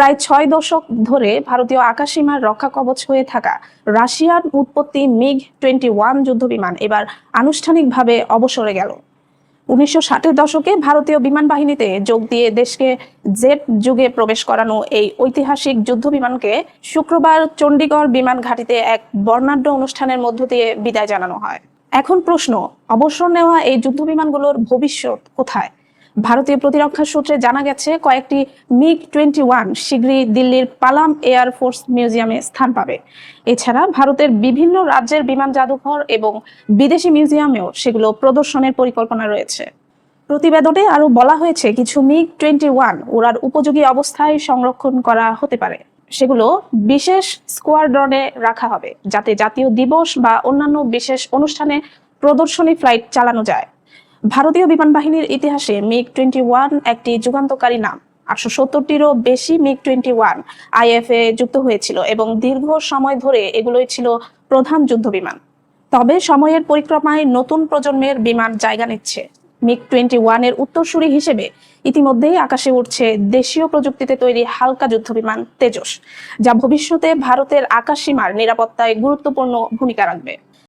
প্রায় ছয় দশক ধরে ভারতীয় আকাশসীমার রক্ষা কবচ হয়ে থাকা রাশিয়ার উৎপত্তি মিগ টোয়েন্টি ওয়ান যুদ্ধবিমান এবার আনুষ্ঠানিকভাবে অবসরে গেল। উনিশশো ষাটের দশকে ভারতীয় বিমান বাহিনীতে যোগ দিয়ে দেশকে জেট যুগে প্রবেশ করানো এই ঐতিহাসিক যুদ্ধবিমানকে শুক্রবার চণ্ডীগড় বিমান ঘাঁটিতে এক বর্ণাঢ্য অনুষ্ঠানের মধ্য দিয়ে বিদায় জানানো হয়। এখন প্রশ্ন, অবসর নেওয়া এই যুদ্ধবিমানগুলোর ভবিষ্যৎ কোথায়? ভারতীয় প্রতিরক্ষা সূত্রে জানা গেছে, কয়েকটি মিগ টোয়েন্টি ওয়ান শীঘ্রই দিল্লির পালাম এয়ার ফোর্স মিউজিয়ামে স্থান পাবে। এছাড়া ভারতের বিভিন্ন রাজ্যের বিমান জাদুঘর এবং বিদেশি মিউজিয়ামেও সেগুলো প্রদর্শনের পরিকল্পনা রয়েছে। প্রতিবেদনে আরও বলা হয়েছে, কিছু মিগ টোয়েন্টি ওয়ান ওড়ার উপযোগী অবস্থায় সংরক্ষণ করা হতে পারে। সেগুলো বিশেষ স্কোয়াড্রনে রাখা হবে, যাতে জাতীয় দিবস বা অন্যান্য বিশেষ অনুষ্ঠানে প্রদর্শনী ফ্লাইট চালানো যায়। ভারতীয় বিমান বাহিনীর ইতিহাসে মিগ টোয়েন্টি ওয়ান একটি যুগান্তকারী নাম। আটশো সত্তরটিরও বেশি মিগ টোয়েন্টি ওয়ান আইএফএ যুক্ত হয়েছিল এবং দীর্ঘ সময় ধরে এগুলোই ছিল প্রধান যুদ্ধ বিমান। তবে সময়ের পরিক্রমায় নতুন প্রজন্মের বিমান জায়গা নিচ্ছে। মিগ টোয়েন্টি ওয়ানের উত্তরসূরি হিসেবে ইতিমধ্যেই আকাশে উঠছে দেশীয় প্রযুক্তিতে তৈরি হালকা যুদ্ধ বিমান তেজস, যা ভবিষ্যতে ভারতের আকাশ সীমার নিরাপত্তায় গুরুত্বপূর্ণ ভূমিকা রাখবে।